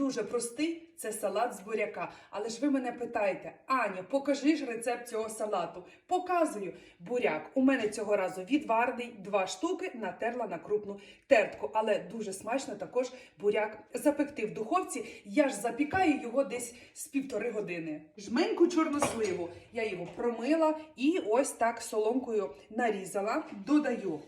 дуже простий. Це салат з буряка. Але ж ви мене питаєте, Аня, покажи ж рецепт цього салату. Показую. Буряк у мене цього разу відварений, два штуки натерла на крупну тертку. Але дуже смачно також буряк запекти в духовці. Я ж запікаю його десь з півтори години. Жменьку чорносливу. Я його промила і ось так соломкою нарізала. Додаю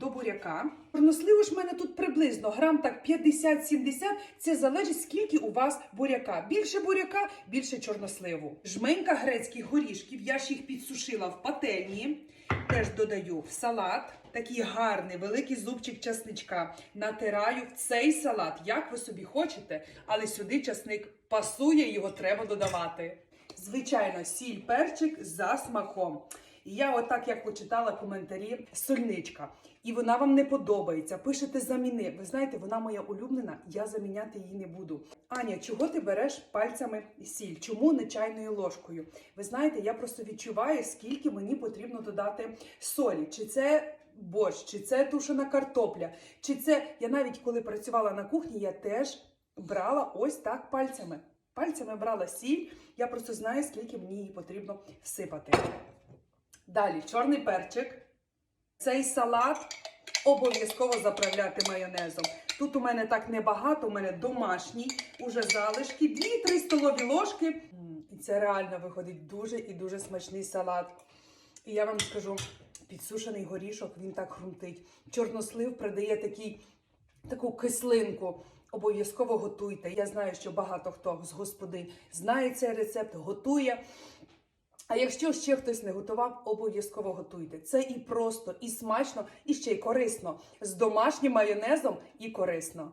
до буряка. Чорносливу ж в мене тут приблизно грам так 50-70. Це залежить скільки у вас буряка. Більше буряка, більше чорносливу. Жменька грецьких горішків. Я ж їх підсушила в пательні. Теж додаю в салат. Такий гарний великий зубчик часничка. Натираю в цей салат, як ви собі хочете, але сюди часник пасує, його треба додавати. Звичайно, сіль, перчик за смаком. І я, отак, як почитала коментарі, сольничка. І вона вам не подобається. Пишете заміни. Ви знаєте, вона моя улюблена, я заміняти її не буду. Аня, чого ти береш пальцями сіль? Чому не чайною ложкою? Ви знаєте, я просто відчуваю, скільки мені потрібно додати солі. Чи це борщ, чи це тушена картопля, чи це я навіть коли працювала на кухні, я теж брала ось так пальцями. Пальцями брала сіль, я просто знаю, скільки мені її потрібно всипати. Далі чорний перчик. Цей салат обов'язково заправляти майонезом. Тут у мене так небагато, у мене домашній, уже залишки, 2-3 столові ложки. І це реально виходить дуже і дуже смачний салат. І я вам скажу, підсушений горішок, він так хрумтить. Чорнослив придає такий, таку кислинку. Обов'язково готуйте. Я знаю, що багато хто з господинь знає цей рецепт, готує. А якщо ще хтось не готував, обов'язково готуйте. Це і просто, і смачно, і ще й корисно. З домашнім майонезом і корисно.